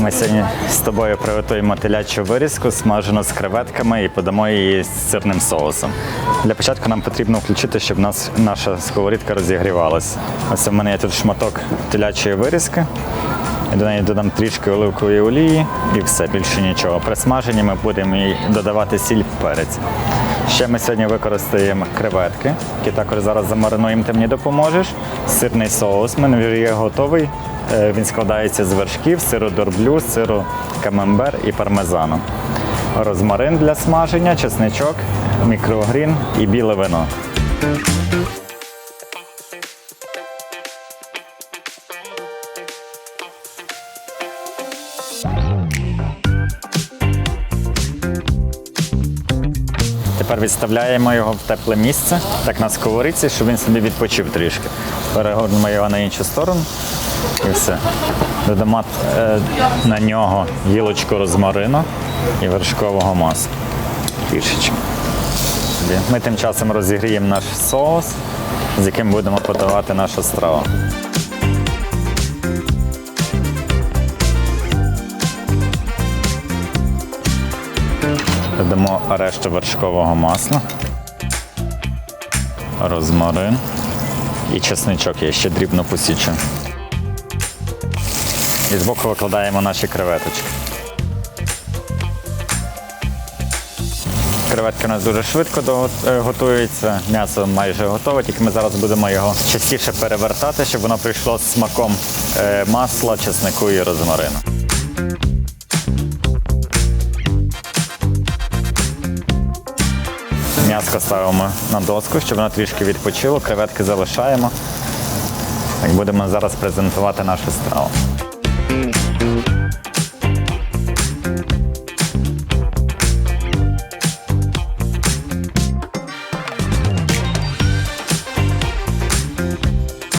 Ми сьогодні з тобою приготуємо телячу вирізку, смажену з креветками і подамо її з сирним соусом. Для початку нам потрібно включити, щоб нас, наша сковорідка розігрівалася. Ось у мене є тут шматок телячої вирізки. І до неї додам трішки оливкової олії і все, більше нічого. При смаженні ми будемо їй додавати сіль перець. Ще ми сьогодні використаємо креветки, які також зараз замаринуємо, ти мені допоможеш. Сирний соус, мене вже є готовий. Е, Він складається з вершків, сиру дорблю, сиру камембер і пармезану. Розмарин для смаження, чесничок, мікрогрін і біле вино. Тепер відставляємо його в тепле місце, так на сковорідці, щоб він собі відпочив трішки. Перегорнемо його на іншу сторону і все. Додамо е, на нього гілочку розмарину і вершкового масла. Трішечки. Ми тим часом розігріємо наш соус, з яким будемо подавати нашу страву. Додамо решту вершкового масла, розмарин і чесничок я ще дрібно посічу. І збоку викладаємо наші креветочки. Креветки у нас дуже швидко е, готуються, м'ясо майже готове, тільки ми зараз будемо його частіше перевертати, щоб воно прийшло з смаком е, масла, чеснику і розмарину. М'яско ставимо на доску, щоб воно трішки відпочило, креветки залишаємо. Будемо зараз презентувати нашу страву.